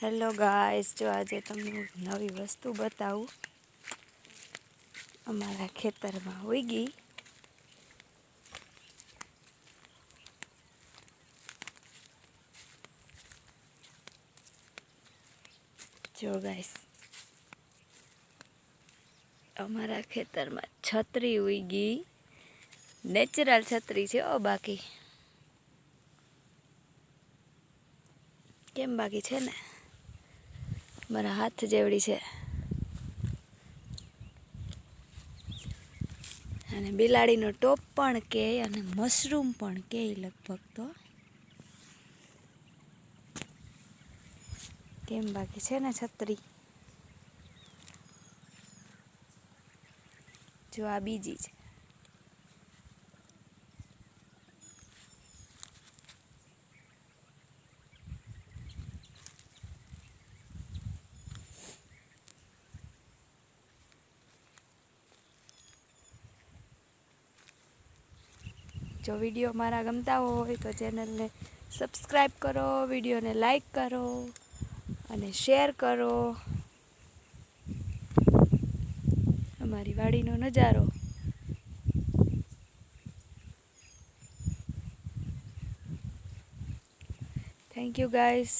Hello guys જો આજે તમને નવી વસ્તુ બતાવું. અમારા ખેતરમાં હોઈ ગઈ. જો ગાઈસ અમારા ખેતરમાં છત્રી ઉઈ ગઈ. નેચરલ છત્રી છે ઓ બાકી. કેમ બાકી છે ને? મારા હાથ જેવડી છે. અને બિલાડીનો ટોપ પણ કે અને મશરૂમ પણ કે લગભગ તો. કેમ બાકી છે ને છત્રી? જો આ બીજી છે. જો વીડિયો મારા ગમતા હોય તો ચેનલને સબસ્ક્રાઈબ કરો, વિડીયોને લાઈક કરો અને શેર કરો. અમારી વાડીનો નજારો. Thank you guys